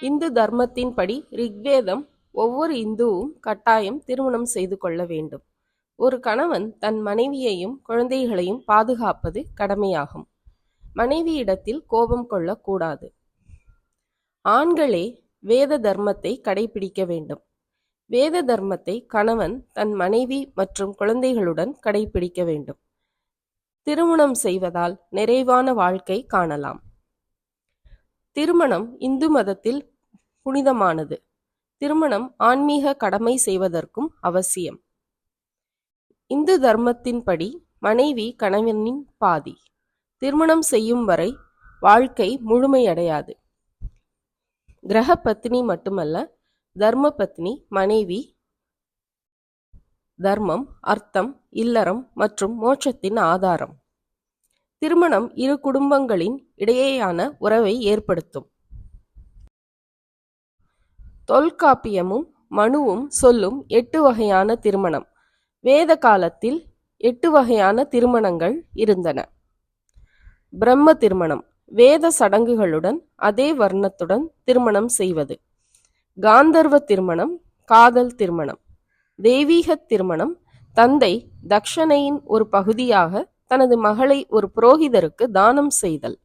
இந்து தர்மத்தின்படி ரிக்வேதம் ஒவ்வொரு இந்துவும் கட்டாயம் திருமணம் செய்து கொள்ள வேண்டும். ஒரு கணவன் தன் மனைவியையும் குழந்தைகளையும் பாதுகாப்பது கடமையாகும். மனைவியிடத்தில் கோபம் கொள்ளக்கூடாது. ஆண்களே வேத தர்மத்தை கடைபிடிக்க வேண்டும். வேத தர்மத்தை கணவன் தன் மனைவி மற்றும் குழந்தைகளுடன் கடைபிடிக்க வேண்டும். திருமணம் செய்வதால் நிறைவான வாழ்க்கை காணலாம். திருமணம் இந்து மதத்தில் புனிதமானது. திருமணம் ஆன்மீக கடமை செய்வதற்கும் அவசியம். இந்து தர்மத்தின்படி மனைவி கணவனின் பாதி. திருமணம் செய்யும் வரை வாழ்க்கை முழுமையடையாது. கிரக பத்னி மட்டுமல்ல தர்ம பத்னி மனைவி தர்மம் அர்த்தம் இல்லறம் மற்றும் மோட்சத்தின் ஆதாரம். திருமணம் இரு குடும்பங்களின் இடையேயான உறவை ஏற்படுத்தும். தொல்காப்பியமும் மனுவும் சொல்லும் எட்டு வகையான திருமணம். வேத காலத்தில் எட்டு வகையான திருமணங்கள் இருந்தன. பிரம்ம திருமணம். வேத சடங்குகளுடன் அதே வர்ணத்துடன் திருமணம் செய்வது. காந்தர்வ திருமணம் காதல் திருமணம். தெய்வீக திருமணம் தந்தை தக்ஷணையின் ஒரு பகுதியாக தனது மகளை ஒரு புரோகிதருக்கு தானம் செய்தல்.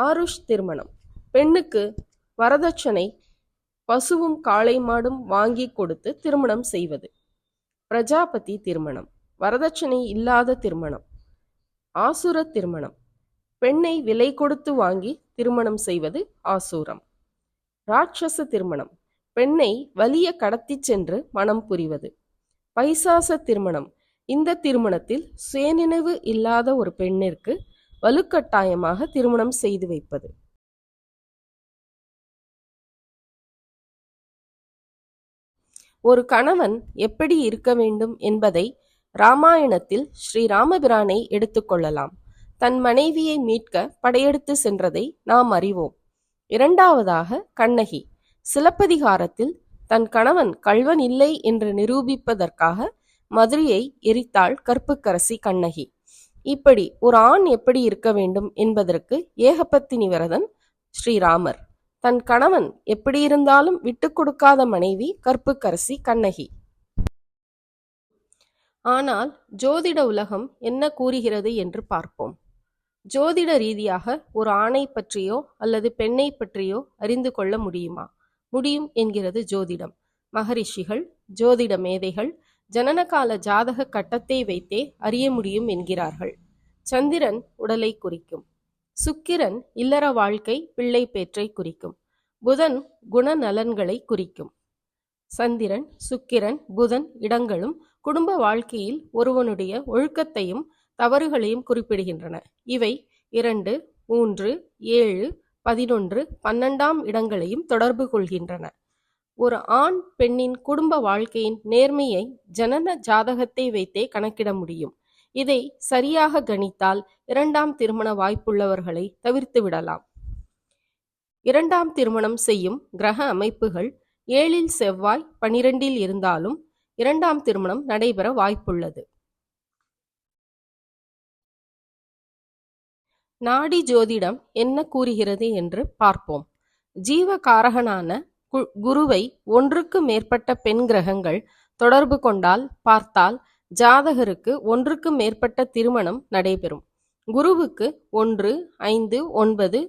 ஆருஷ் திருமணம். பெண்ணுக்கு வரதட்சணை பசுவும் காளை மாடும் வாங்கி கொடுத்து திருமணம் செய்வது. பிரஜாபதி திருமணம். வரதட்சணை இல்லாத திருமணம். ஆசுர திருமணம். பெண்ணை விலை கொடுத்து வாங்கி திருமணம் செய்வது ஆசூரம். ராட்சச திருமணம். பெண்ணை வலிய கடத்திச் சென்று மனம் புரிவது. பைசாச திருமணம். இந்த திருமணத்தில் சுயநினைவு இல்லாத ஒரு பெண்ணிற்கு வலுக்கட்டாயமாக திருமணம் செய்து வைப்பது. ஒரு கணவன் எப்படி இருக்க வேண்டும் என்பதை ராமாயணத்தில் ஸ்ரீ ராமபிரானை எடுத்துக்கொள்ளலாம் தன் மனைவியை மீட்க படையெடுத்து சென்றதை நாம் அறிவோம். இரண்டாவதாக கண்ணகி. சிலப்பதிகாரத்தில் தன் கணவன் கள்வன் இல்லை என்று நிரூபிப்பதற்காக மதுரையை எரித்தாள் கற்புக்கரசி கண்ணகி. இப்படி ஒரு ஆண் எப்படி இருக்க வேண்டும் என்பதற்கு ஏகபத்தினி விரதன் ஸ்ரீராமர். தன் கணவன் எப்படி இருந்தாலும் விட்டு கொடுக்காத மனைவி கற்புக்கரசி கண்ணகி. ஆனால் ஜோதிட உலகம் என்ன கூறுகிறது என்று பார்ப்போம். ஜோதிட ரீதியாக ஒரு ஆணை பற்றியோ அல்லது பெண்ணை பற்றியோ அறிந்து கொள்ள முடியுமா? முடியும் என்கிறது ஜோதிடம். மகரிஷிகள் ஜோதிட மேதைகள் ஜனனகால ஜாதக கட்டத்தை வைத்தே அறிய முடியும் என்கிறார்கள். சந்திரன் உடலை குறிக்கும். சுக்கிரன் இல்லற வாழ்க்கை பிள்ளை பேற்றை குறிக்கும். புதன் குணநலன்களை குறிக்கும். சந்திரன் சுக்கிரன் புதன் இடங்களும் குடும்ப வாழ்க்கையில் ஒருவனுடைய ஒழுக்கத்தையும் தவறுகளையும் குறிப்பிடுகின்றன. இவை இரண்டு மூன்று ஏழு பதினொன்று பன்னெண்டாம் இடங்களையும் தொடர்பு கொள்கின்றன. ஒரு ஆண் பெண்ணின் குடும்ப வாழ்க்கையின் நேர்மையை ஜனன ஜாதகத்தை வைத்தே கணக்கிட முடியும். இதை சரியாக கணித்தால் இரண்டாம் திருமண வாய்ப்புள்ளவர்களை தவிர்த்து விடலாம். இரண்டாம் திருமணம் செய்யும் கிரக அமைப்புகள் ஏழில் செவ்வாய் பனிரெண்டில் இருந்தாலும் இரண்டாம் திருமணம் நடைபெற வாய்ப்புள்ளது. நாடி ஜோதிடம் என்ன கூறுகிறது என்று பார்ப்போம். ஜீவகாரகனான காரகனான குருவை ஒன்றுக்கு மேற்பட்ட பெண் கிரகங்கள் தொடர்பு கொண்டால் பார்த்தால் ஜாதகருக்கு ஒன்றுக்கு மேற்பட்ட திருமணம் நடைபெறும். குருவுக்கு ஒன்று ஐந்து ஒன்பது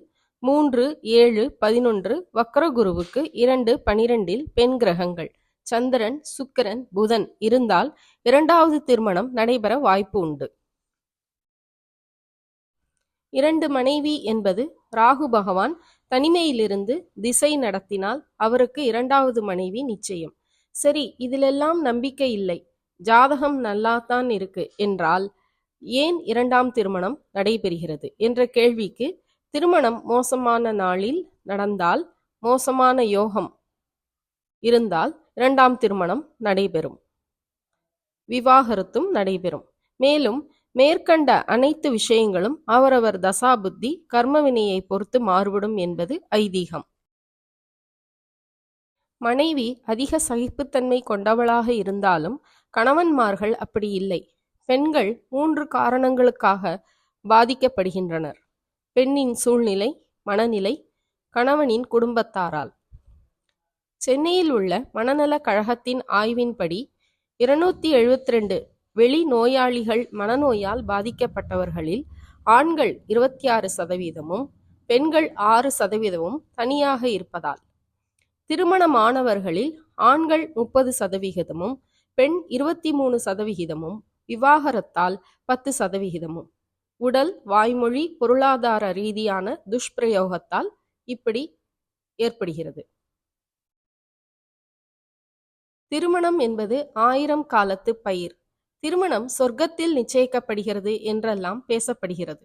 மூன்று ஏழு பதினொன்று வக்ர குருவுக்கு இரண்டு பனிரெண்டில் பெண் கிரகங்கள். சந்திரன் சுக்கிரன் புதன் இருந்தால் இரண்டாவது திருமணம் நடைபெற வாய்ப்பு உண்டு. இரண்டு மனைவி என்பது ராகு பகவான் தனிமையிலிருந்து திசை நடத்தினால் அவருக்கு இரண்டாவது மனைவி நிச்சயம். சரி இதிலெல்லாம் நம்பிக்கை இல்லை. ஜாதகம் நல்லாத்தான் இருக்கு என்றால் ஏன் இரண்டாம் திருமணம் நடைபெறுகிறது என்ற கேள்விக்கு திருமணம் மோசமான நாளில் நடந்தால் மோசமான யோகம் இருந்தால் இரண்டாம் திருமணம் நடைபெறும். விவாகரத்தும் நடைபெறும். மேலும் மேற்கண்ட அனைத்து விஷயங்களும் அவரவர் தசாபுத்தி கர்மவினையை பொறுத்து மாறுபடும் என்பது ஐதீகம். மனைவி அதிக சகிப்புத்தன்மை கொண்டவளாக இருந்தாலும் கணவன்மார்கள் அப்படி இல்லை. பெண்கள் மூன்று காரணங்களுக்காக பாதிக்கப்படுகின்றனர். பெண்ணின் சூழ்நிலை மனநிலை கணவனின் குடும்பத்தாரால். சென்னையில் உள்ள மனநலக் கழகத்தின் ஆய்வின்படி இருநூத்தி எழுபத்தி ரெண்டு வெளி நோயாளிகள் மனநோயால் பாதிக்கப்பட்டவர்களில் ஆண்கள் இருபத்தி ஆறு சதவீதமும் பெண்கள் ஆறு சதவீதமும் தனியாக இருப்பதால். திருமணமானவர்களில் ஆண்கள் முப்பது சதவிகிதமும் பெண் இருபத்தி மூணு சதவிகிதமும் விவாகரத்தால் பத்து சதவிகிதமும். உடல் வாய்மொழி பொருளாதார ரீதியான துஷ்பிரயோகத்தால் இப்படி ஏற்படுகிறது. திருமணம் என்பது ஆயிரம் காலத்து பயிர். திருமணம் சொர்க்கத்தில் நிச்சயிக்கப்படுகிறது என்றெல்லாம் பேசப்படுகிறது.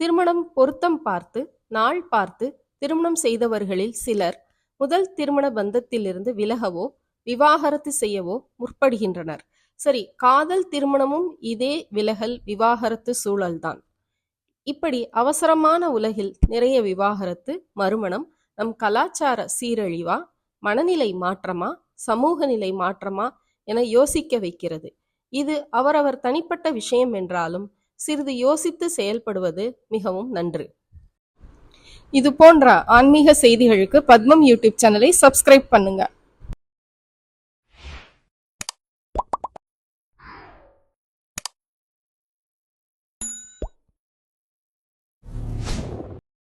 திருமணம் பொருத்தம் பார்த்து நாள் பார்த்து திருமணம் செய்தவர்களில் சிலர் முதல் திருமண பந்தத்திலிருந்து விலகவோ விவாகரத்து செய்யவோ முற்படுகின்றனர். சரி காதல் திருமணமும் இதே விலகல் விவாகரத்து சூழல்தான். இப்படி அவசரமான உலகில் நிறைய விவாகரத்து மறுமணம் நம் கலாச்சார சீரழிவா மனநிலை மாற்றமா சமூக நிலை மாற்றமா என யோசிக்க வைக்கிறது. இது அவரவர் தனிப்பட்ட விஷயம் என்றாலும் சிறிது யோசித்து செயல்படுவது மிகவும் நன்று. இது போன்ற ஆன்மீக செய்திகளுக்கு பத்மம் யூடியூப் சேனலை சப்ஸ்கிரைப் பண்ணுங்க.